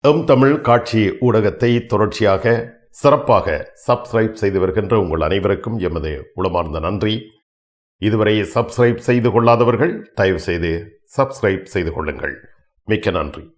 M Tamil காட்சி ஊடகத்தை தொடர்ச்சியாக சிறப்பாக சப்ஸ்கிரைப் செய்து வருகின்ற உங்கள் அனைவருக்கும் எமது உளமார்ந்த நன்றி. இதுவரை சப்ஸ்கிரைப் செய்து கொள்ளாதவர்கள் தயவு செய்து சப்ஸ்கிரைப் செய்து கொள்ளுங்கள். மிக்க நன்றி.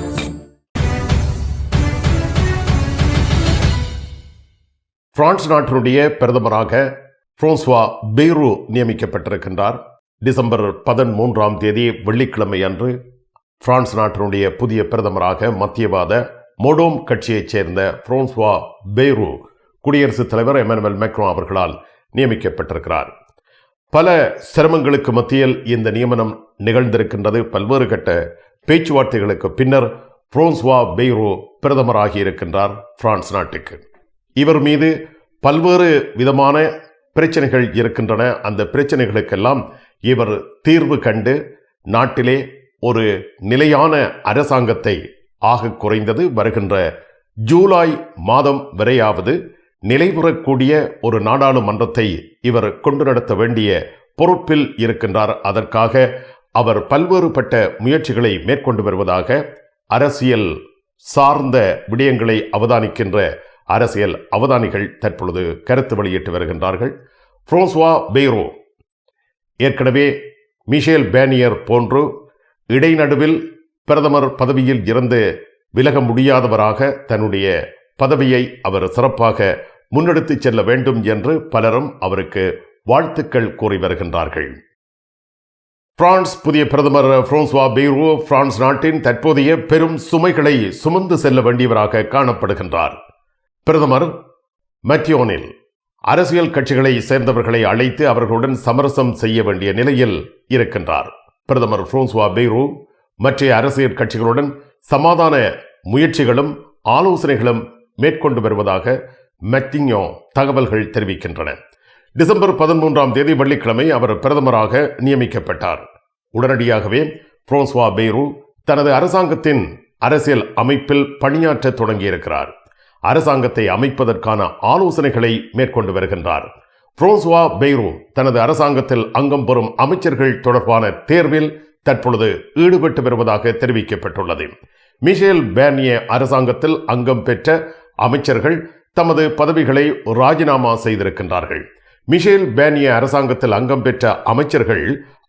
பிரான்ஸ் நாட்டினுடைய பிரதமராக பிரான்சுவா பெய்ரு நியமிக்கப்பட்டிருக்கின்றார். டிசம்பர் பதிமூன்றாம் தேதி வெள்ளிக்கிழமை அன்று பிரான்ஸ் நாட்டினுடைய புதிய பிரதமராக மத்தியவாத மோடோம் கட்சியைச் சேர்ந்த பிரான்சுவா பெய்ரு குடியரசுத் தலைவர் எமனுவல் மேக்ரோ அவர்களால் நியமிக்கப்பட்டிருக்கிறார். பல சிரமங்களுக்கு மத்தியில் இந்த நியமனம் நிகழ்ந்திருக்கின்றது. பல்வேறு கட்ட பேச்சுவார்த்தைகளுக்கு பின்னர் பிரான்சுவா பெய்ரோ பிரதமராகி இருக்கின்றார் பிரான்ஸ் நாட்டுக்கு. இவர் மீது பல்வேறு விதமான பிரச்சனைகள் இருக்கின்றன. அந்த பிரச்சனைகளுக்கெல்லாம் இவர் தீர்வு கண்டு நாட்டிலே ஒரு நிலையான அரசாங்கத்தை ஆக குறைந்தது வருகின்ற ஜூலை மாதம் வரையாவது நிலைபெறக்கூடிய ஒரு நாடாளுமன்றத்தை இவர் கொண்டு நடத்த வேண்டிய பொறுப்பில் இருக்கின்றார். அதற்காக அவர் பல்வேறுபட்ட முயற்சிகளை மேற்கொண்டு வருவதாக அரசியல் சார்ந்த விடயங்களை அவதானிக்கின்ற அரசியல் அவதானிகள் தற்பொழுது கருத்து வெளியிட்டு வருகின்றார்கள். ஃப்ரோஸ்வா பெய்ரோ ஏற்கனவே மிஷேல் பேனியர் போன்று இடைநடுவில் பிரதமர் பதவியில் இருந்து விலக முடியாதவராக தன்னுடைய பதவியை அவர் சிறப்பாக முன்னெடுத்துச் செல்ல வேண்டும் என்று பலரும் அவருக்கு வாழ்த்துக்கள் கூறி வருகின்றார்கள். பிரான்ஸ் புதிய பிரதமர் பிரான்சுவா பெய்ரோ பிரான்ஸ் நாட்டின் தற்போதைய பெரும் சுமைகளை சுமந்து செல்ல வேண்டியவராக காணப்படுகின்றார். பிரதமர் மத்தியோனில் அரசியல் கட்சிகளை சேர்ந்தவர்களை அழைத்து அவர்களுடன் சமரசம் செய்ய வேண்டிய நிலையில் இருக்கின்றார். பிரதமர் பிரான்சுவா பெய்ரோ மற்ற அரசியல் கட்சிகளுடன் சமாதான முயற்சிகளும் ஆலோசனைகளும் மேற்கொண்டு வருவதாக மெத்திங்யோ தகவல்கள் தெரிவிக்கின்றன. டிசம்பர் பதிமூன்றாம் தேதி வெள்ளிக்கிழமை அவர் பிரதமராக நியமிக்கப்பட்டார். உடனடியாகவே பிரான்சுவா பெய்ரூ தனது அரசாங்கத்தின் அரசியல் அமைப்பில் பணியாற்ற தொடங்கியிருக்கிறார். அரசாங்கத்தை அமைப்பதற்கான ஆலோசனைகளை மேற்கொண்டு வருகின்றார். புரோசுவா பெய்ரூ தனது அரசாங்கத்தில் அங்கம் பெறும் அமைச்சர்கள் தொடர்பான தேர்வில் தற்பொழுது ஈடுபட்டு வருவதாக தெரிவிக்கப்பட்டுள்ளது. மிஷேல் பேனிய அரசாங்கத்தில் அங்கம் பெற்ற அமைச்சர்கள் தமது பதவிகளை ராஜினாமா செய்திருக்கின்றார்கள். மிஷேல் பேனிய அரசாங்கத்தில் அங்கம் பெற்ற அமைச்சர்கள்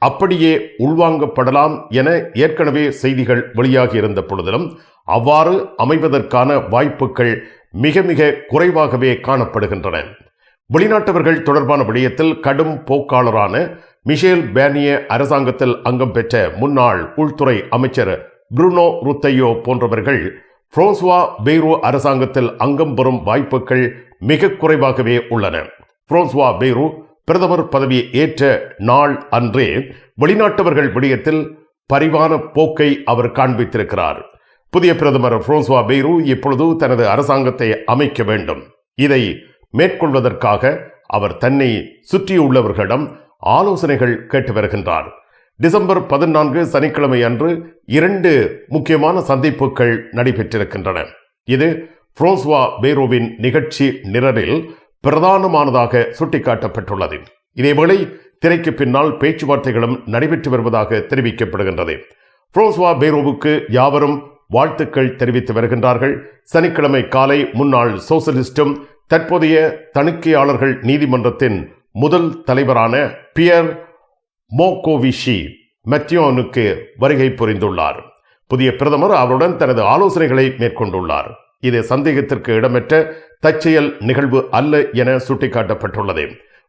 அப்படியே உள்வாங்கப்படலாம் என ஏற்கனவே செய்திகள் வெளியாகி இருந்த பொழுதிலும் அவ்வாறு அமைவதற்கான வாய்ப்புகள் மிக மிக குறைவாகவே காணப்படுகின்றன. வெளிநாட்டவர்கள் தொடர்பான விடயத்தில் கடும் போக்காளரான மிஷேல் பேனிய அரசாங்கத்தில் அங்கம் பெற்ற முன்னாள் உள்துறை அமைச்சர் புருனோ ருத்தையோ போன்றவர்கள் புரோஸ்வா பெய்ரோ அரசாங்கத்தில் அங்கம் பெறும் வாய்ப்புகள் மிக குறைவாகவே உள்ளன. புரோஸ்வா பெய்ரோ பிரதமர் பதவியை ஏற்ற நாள் அன்றே வெளிநாட்டவர்கள் விடயத்தில் பரிவான போக்கை அவர் காண்பித்திருக்கிறார். புதிய பிரதமர் புரோன்சுவா பெய்ரு இப்பொழுது தனது அரசாங்கத்தை அமைக்க வேண்டும். இதை மேற்கொள்வதற்காக அவர் தன்னை சுற்றியுள்ளவர்களிடம் ஆலோசனைகள் கேட்டு வருகின்றார். டிசம்பர் பதினான்கு சனிக்கிழமை அன்று இரண்டு முக்கியமான சந்திப்புகள் நடைபெற்றிருக்கின்றன. இது புரோன்சுவா பெய்ரோவின் நிகழ்ச்சி நிரலில் பிரதானமானதாக சுட்டிக்காட்டப்பட்டுள்ளது. இதேவேளை திரைக்கு பின்னால் பேச்சுவார்த்தைகளும் நடைபெற்று வருவதாக தெரிவிக்கப்படுகின்றது. புரோஸ்வா பேரோவுக்கு யாவரும் வாழ்த்துக்கள் தெரிவித்து வருகின்றார்கள். சனிக்கிழமை காலை முன்னாள் சோசலிஸ்டும் தற்போதைய தணிக்கையாளர்கள் நீதிமன்றத்தின் முதல் தலைவரான பியர் மோகோவிஷி மெத்தியோனுக்கு வருகை புரிந்துள்ளார். புதிய பிரதமர் அவருடன் தனது ஆலோசனைகளை மேற்கொண்டுள்ளார். இது சந்தேகத்திற்கு இடமற்ற தற்செயல் நிகழ்வு அல்ல என சுட்டிக்காட்டப்பட்டுள்ளது.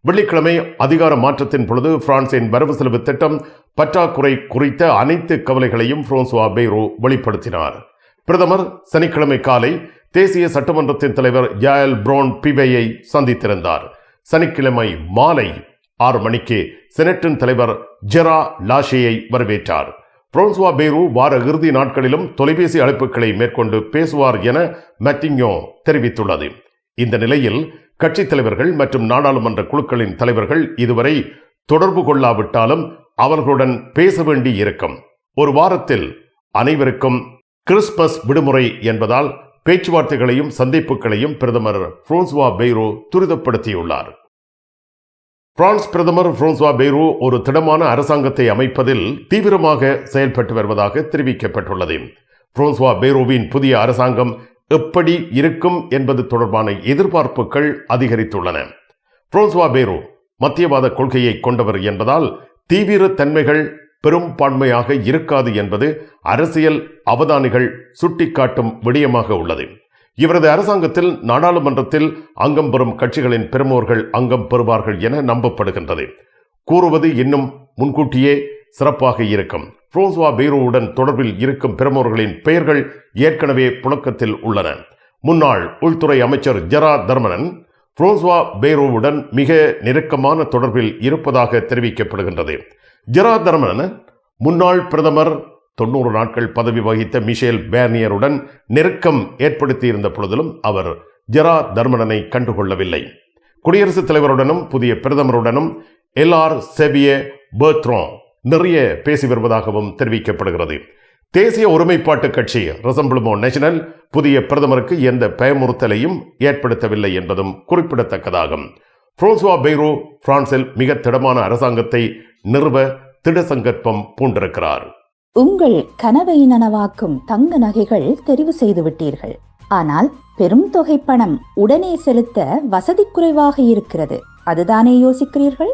வெள்ளிக்கிழமை அதிகார மாற்றத்தின் பொழுது பிரான்சின் வரவு செலவு திட்டம் பற்றாக்குறை குறித்த அனைத்து கவலைகளையும் பிரான்சுவா பெய்ரோ வெளிப்படுத்தினார். பிரதமர் சனிக்கிழமை காலை தேசிய சட்டமன்றத்தின் தலைவர் யாயல் புரோன் பிவேயை சந்தித்திருந்தார். சனிக்கிழமை மாலை ஆறு மணிக்கு செனட்டின் தலைவர் ஜெரா லாஷேயை வரவேற்றார். பிரான்சுவா பேரு வார இறுதி நாட்களிலும் தொலைபேசி அழைப்புகளை மேற்கொண்டு பேசுவார் என மத்திங்கோ தெரிவித்துள்ளது. இந்த நிலையில் கட்சித் தலைவர்கள் மற்றும் நாடாளுமன்ற குழுக்களின் தலைவர்கள் இதுவரை தொடர்பு கொள்ளாவிட்டாலும் அவர்களுடன் பேச வேண்டி இருக்கும். ஒரு வாரத்தில் அனைவருக்கும் கிறிஸ்துமஸ் விடுமுறை என்பதால் பேச்சுவார்த்தைகளையும் சந்திப்புகளையும் பிரதமர் புரோன்சுவா பெய்ரோ துரிதப்படுத்தியுள்ளார். பிரான்ஸ் பிரதமர் புரோன்சுவா பெய்ரோ ஒரு திடமான அரசாங்கத்தை அமைப்பதில் தீவிரமாக செயல்பட்டு வருவதாக தெரிவிக்கப்பட்டுள்ளது. புரோன்சுவா பெய்ரோவின் புதிய அரசாங்கம் எப்படி இருக்கும் என்பது தொடர்பான எதிர்பார்ப்புகள் அதிகரித்துள்ளன. பிரான்சுவா பேரோ மத்தியவாத கொள்கையை கொண்டவர் என்பதால் தீவிர தன்மைகள் பெரும்பான்மையாக இருக்காது என்பது அரசியல் அவதானிகள் சுட்டிக்காட்டும் விடயமாக உள்ளது. இவரது அரசாங்கத்தில் நாடாளுமன்றத்தில் அங்கம் பெறும் கட்சிகளின் பெருமோர்கள் அங்கம் பெறுவார்கள் என நம்பப்படுகின்றது. கூறுவது இன்னும் முன்கூட்டியே சிறப்பாக இருக்கும். பிரான்சுவா பெய்ரோவுடன் தொடர்பில் இருக்கும் பிரமுகர்களின் பெயர்கள் ஏற்கனவே புழக்கத்தில் உள்ளன. முன்னாள் உள்துறை அமைச்சர் ஜெரா தர்மனன் புரோஸ்வா பெய்ரோவுடன் மிக நெருக்கமான தொடர்பில் இருப்பதாக தெரிவிக்கப்படுகின்றது. ஜெரா தர்மனன் முன்னாள் பிரதமர் தொண்ணூறு நாட்கள் பதவி வகித்த மிஷேல் பேர்னியருடன் நெருக்கம் ஏற்படுத்தியிருந்த பொழுதிலும் அவர் ஜெரா தர்மனனை கண்டுகொள்ளவில்லை. குடியரசுத் தலைவருடனும் புதிய பிரதமருடனும் எல்ஆர் செவிய பேர்த்ரோ நிறைய பேசி வருவதாகவும் தெரிவிக்கப்படுகிறது. தேசிய ஒருமைப்பாட்டு கட்சி ரசம்பிளமோ நேஷனல் புதிய பிரதமருக்கு எந்த பயமுறுத்தலையும் ஏற்படுத்தவில்லை என்பதும் குறிப்பிடத்தக்கதாகும். பிரான்சுவா பெய்ரோ பிரான்சில் மிக திடமான அரசாங்கத்தை நிறுவ திடசங்கற்பம் பூண்டிருக்கிறார். உங்கள் கனவை நனவாக்கும் தங்க நகைகள் தெரிவு செய்து விட்டீர்கள் ஆனால் பெரும் தொகை பணம் உடனே செலுத்த வசதி குறைவாக இருக்கிறது. அதுதானே யோசிக்கிறீர்கள்?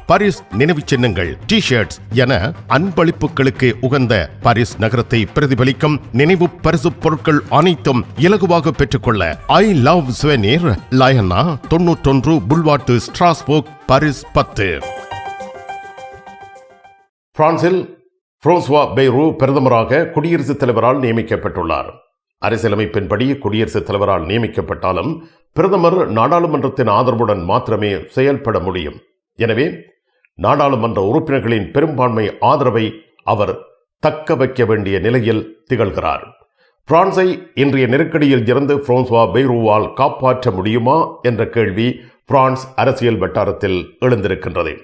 பாரிஸ் நினைவு சின்னங்கள் டி ஷர்ட்ஸ் என அன்பளிப்புகளுக்கு உகந்த பாரிஸ் நகரத்தை பிரதிபலிக்கும் நினைவு பரிசு பொருட்கள் அனைத்தும் இலகுவாக பெற்றுக்கொள்ள ஐ லவ் சுவெனீர் லயனா தொன்னூற்றொன்று புல்வாட்டு ஸ்ட்ராஸ்போக் பாரிஸ் பத்து. பிரான்சில் புரோன்சுவா பெய்ரூ பிரதமராக குடியரசுத் தலைவரால் நியமிக்கப்பட்டுள்ளார். அரசியலமைப்பின்படி குடியரசுத் தலைவரால் நியமிக்கப்பட்டாலும் பிரதமர் நாடாளுமன்றத்தின் ஆதரவுடன் மாத்திரமே செயல்பட முடியும். எனவே நாடாளுமன்ற உறுப்பினர்களின் பெரும்பான்மை ஆதரவை அவர் தக்க வைக்க வேண்டிய நிலையில் திகழ்கிறார். பிரான்சை இன்றைய நெருக்கடியில் இருந்து பிரான்சுவா பெய்ரூவால் காப்பாற்ற முடியுமா என்ற கேள்வி பிரான்ஸ் அரசியல் வட்டாரத்தில் எழுந்திருக்கின்றது.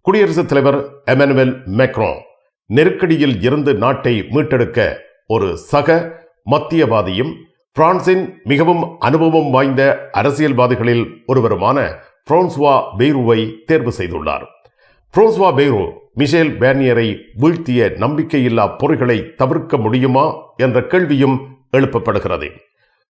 குடியரசுத் தலைவர் எமனுவல் மேக்ரோ நெருக்கடியில் இருந்து நாட்டை மீட்டெடுக்க ஒரு சக மத்தியவாதியும் பிரான்சின் மிகவும் அனுபவம் வாய்ந்த அரசியல்வாதிகளில் ஒருவருமான பிரான்சுவா பெய்ரூவை தேர்வு செய்துள்ளார். புரோஸ்வா பெய்ரோ மிஷேல் பேனியரை வீழ்த்திய நம்பிக்கையில்லா பொறிகளை தவிர்க்க முடியுமா என்ற கேள்வியும் எழுப்பப்படுகிறது.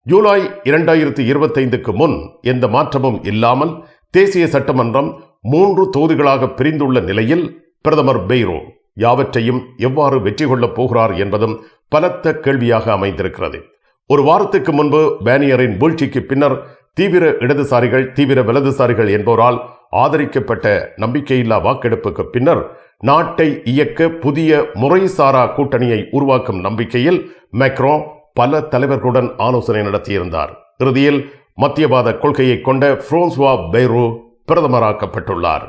ஜூலை இரண்டாயிரத்தி இருபத்தைந்துக்கு முன் எந்த மாற்றமும் இல்லாமல் தேசிய சட்டமன்றம் மூன்று தொகுதிகளாக பிரிந்துள்ள நிலையில் பிரதமர் பெய்ரோ யாவற்றையும் எவ்வாறு வெற்றி கொள்ளப் போகிறார் என்பதும் பலத்த கேள்வியாக அமைந்திருக்கிறது. ஒரு வாரத்துக்கு முன்பு பேனியரின் வீழ்ச்சிக்கு பின்னர் தீவிர இடதுசாரிகள் தீவிர வலதுசாரிகள் என்பவரால் ஆதரிக்கப்பட்ட நம்பிக்கையில்லா வாக்கெடுப்புக்கு பின்னர் நாட்டை இயக்க புதிய முறைசாரா கூட்டணியை உருவாக்கும் நம்பிக்கையில் மேக்ரோ பல தலைவர்களுடன் ஆலோசனை நடத்தியிருந்தார். இறுதியில் மத்தியவாத கொள்கையை கொண்ட பிரான்சுவா பெய்ரோ பிரதமராக்கப்பட்டுள்ளார்.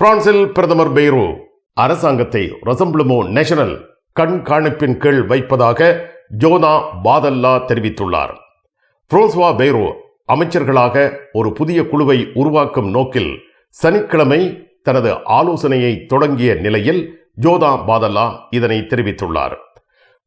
பிரான்சில் பிரதமர் பெய்ரோ அரசாங்கத்தை ரசம்பிளுமோ நேஷனல் கண்காணிப்பின் கீழ் வைப்பதாக ஜோனா பாதல்லா தெரிவித்துள்ளார். பிரான்சுவா பெய்ரோ அமைச்சர்களாக ஒரு புதிய குழுவை உருவாக்கும் நோக்கில் சனிக்கிழமை தனது ஆலோசனையை தொடங்கிய நிலையில் ஜோதா பாதல்லா இதனை தெரிவித்துள்ளார்.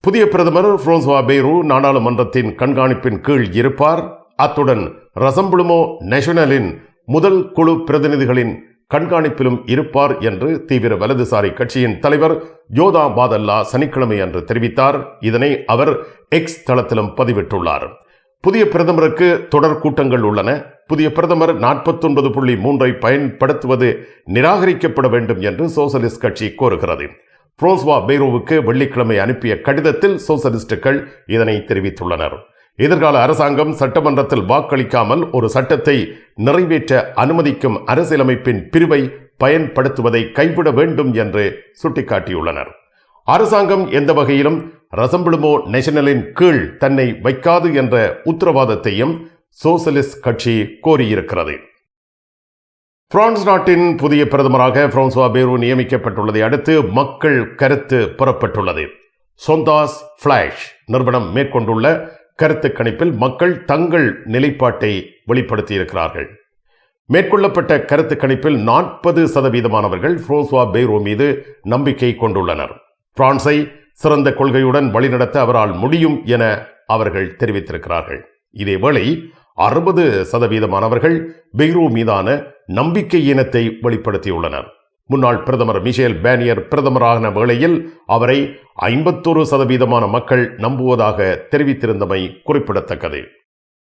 புதிய பிரதமர் புரோன்சுவா பேரு நாடாளுமன்றத்தின் கண்காணிப்பின் கீழ் இருப்பார். அத்துடன் ரசம்புளுமோ நேஷனலின் முதல் குழு பிரதிநிதிகளின் கண்காணிப்பிலும் இருப்பார் என்று தீவிர வலதுசாரி கட்சியின் தலைவர் ஜோதா பாதல்லா சனிக்கிழமை அன்று தெரிவித்தார். இதனை அவர் எக்ஸ் தளத்திலும் பதிவிட்டுள்ளார். புதிய பிரதமருக்கு தொடர் கூட்டங்கள் உள்ளன. புதிய பிரதமர் நாற்பத்தொன்பது புள்ளி மூன்றை பயன்படுத்துவது நிராகரிக்கப்பட வேண்டும் என்று சோசலிஸ்ட் கட்சி கோருகிறது. புரோஸ்வா பெய்ரோவுக்கு வெள்ளிக்கிழமை அனுப்பிய கடிதத்தில் சோசலிஸ்டுகள் இதனை தெரிவித்துள்ளனர். எதிர்கால அரசாங்கம் சட்டமன்றத்தில் வாக்களிக்காமல் ஒரு சட்டத்தை நிறைவேற்ற அனுமதிக்கும் அரசியலமைப்பின் பிரிவை பயன்படுத்துவதை கைவிட வேண்டும் என்று சுட்டிக்காட்டியுள்ளனர். அரசாங்கம் எந்த வகையிலும் ரசம்பிளுமோ நேஷனலின் கீழ் தன்னை வைக்காது என்ற உத்தரவாதத்தையும் சோசலிஸ்ட் கட்சி கோரியிருக்கிறது. பிரான்ஸ் நாட்டின் புதிய பிரதமராக பிரான்சுவா பேரு நியமிக்கப்பட்டுள்ளதை அடுத்து மக்கள் கருத்து புறப்பட்டுள்ளது. சொந்தாஸ் பிளாஷ் நிறுவனம் மேற்கொண்டுள்ள கருத்து கணிப்பில் மக்கள் தங்கள் நிலைப்பாட்டை வெளிப்படுத்தியிருக்கிறார்கள். மேற்கொள்ளப்பட்ட கருத்து கணிப்பில் நாற்பது சதவீதமானவர்கள் பிரான்சுவா பேரோ மீது நம்பிக்கை கொண்டுள்ளனர். பிரான்சை சிறந்த கொள்கையுடன் வழிநடத்த அவரால் முடியும் என அவர்கள் தெரிவித்திருக்கிறார்கள். இதேவேளை அறுபது சதவீதமானவர்கள் பெய்ரோ மீதான நம்பிக்கை இனத்தை வெளிப்படுத்தியுள்ளனர். முன்னாள் பிரதமர் மிஷேல் பேனியர் பிரதமரான வேளையில் அவரை ஐம்பத்தொரு சதவீதமான மக்கள் நம்புவதாக தெரிவித்திருந்தமை குறிப்பிடத்தக்கது.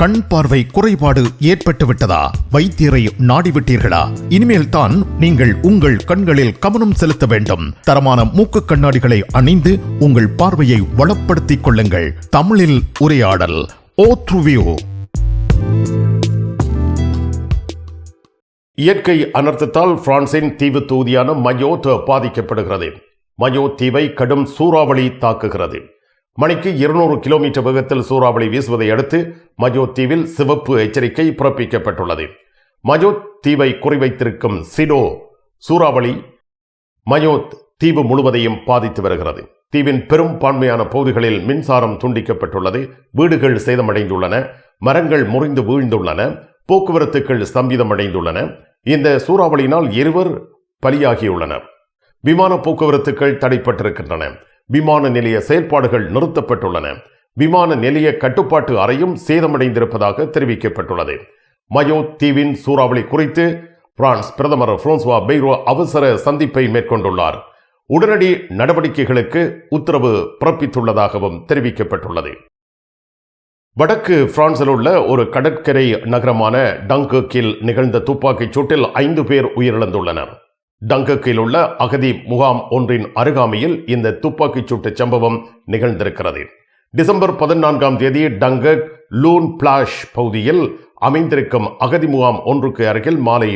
கண் பார்வை குறைபாடு ஏற்பட்டுவிட்டதா? வைத்தியரை நாடிவிட்டீர்களா? இனிமேல் தான் நீங்கள் உங்கள் கண்களில் கவனம் செலுத்த வேண்டும். தரமான மூக்கு கண்ணாடிகளை அணிந்து உங்கள் பார்வையை வளப்படுத்திக் கொள்ளுங்கள். தமிழில் உரையாடல் ஓத்ருவியோ இயற்கை அனர்த்தத்தால் பிரான்சின் தீவு தொகுதியான மயோட் பாதிக்கப்படுகிறது. மயோ தீவை கடும் சூறாவளி தாக்குகிறது. மணிக்கு இருநூறு கிலோமீட்டர் வேகத்தில் சூறாவளி வீசுவதை அடுத்து மஜோத் தீவில் சிவப்பு எச்சரிக்கை பிறப்பிக்கப்பட்டுள்ளது. மஜோத் தீவை குறிவைத்திருக்கும் சிடோ சூறாவளி மயோத் தீவு முழுவதையும் பாதித்து வருகிறது. தீவின் பெரும்பான்மையான பகுதிகளில் மின்சாரம் துண்டிக்கப்பட்டுள்ளது. வீடுகள் சேதமடைந்துள்ளன. மரங்கள் முறிந்து வீழ்ந்துள்ளன. போக்குவரத்துகள் ஸ்தம்பிதமடைந்துள்ளன. இந்த சூறாவளியினால் இருவர் பலியாகியுள்ளனர். விமான போக்குவரத்துகள் தடைப்பட்டிருக்கின்றன. விமான நிலைய செயல்பாடுகள் நிறுத்தப்பட்டுள்ளன. விமான நிலைய கட்டுப்பாட்டு அறையும் சேதமடைந்திருப்பதாக தெரிவிக்கப்பட்டுள்ளது. மயோ தீவின் சூறாவளி குறித்து பிரான்ஸ் பிரதமர் பிரான்சுவா பெய்ரோ அவசர சந்திப்பை மேற்கொண்டுள்ளார். உடனடி நடவடிக்கைகளுக்கு உத்தரவு பிறப்பித்துள்ளதாகவும் தெரிவிக்கப்பட்டுள்ளது. வடக்கு பிரான்சில் உள்ள ஒரு கடற்கரை நகரமான டங்கக்கில் நிகழ்ந்த துப்பாக்கிச் சூட்டில் ஐந்து பேர் உயிரிழந்துள்ளனர். டங்கக்கில் உள்ள அகதி முகாம் ஒன்றின் அருகாமையில் இந்த துப்பாக்கிச் சூட்டு சம்பவம் நிகழ்ந்திருக்கிறது. டிசம்பர் பதினான்காம் தேதி டங்கக் லூன் பிளாஷ் பகுதியில் அமைந்திருக்கும் அகதி முகாம் ஒன்றுக்கு அருகில் மாலை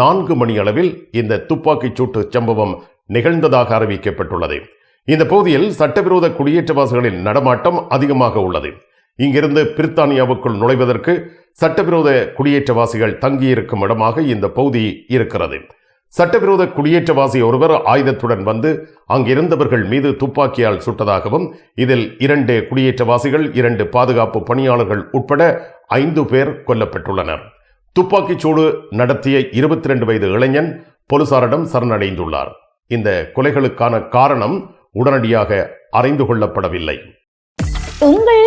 நான்கு மணி அளவில் இந்த துப்பாக்கிச் சூட்டு சம்பவம் நிகழ்ந்ததாக அறிவிக்கப்பட்டுள்ளது. இந்த பகுதியில் சட்டவிரோத குடியேற்றவாசிகளின் நடமாட்டம் அதிகமாக உள்ளது. இங்கிருந்து பிரித்தானியாவுக்குள் நுழைவதற்கு சட்டவிரோத குடியேற்றவாசிகள் தங்கியிருக்கும் இடமாக இந்த பகுதி இருக்கிறது. சட்டவிரோத குடியேற்றவாசி ஒருவர் ஆயுதத்துடன் வந்து அங்கிருந்தவர்கள் மீது துப்பாக்கியால் சுட்டதாகவும் இதில் இரண்டு குடியேற்றவாசிகள் இரண்டு பாதுகாப்பு பணியாளர்கள் உட்பட ஐந்து பேர் கொல்லப்பட்டுள்ளனர். துப்பாக்கிச் சூடு நடத்திய இருபத்தி ரெண்டு வயது இளைஞன் போலீசாரிடம் சரணடைந்துள்ளார். இந்த கொலைகளுக்கான காரணம் உடனடியாக அறிந்து கொள்ளப்படவில்லை. உங்கள்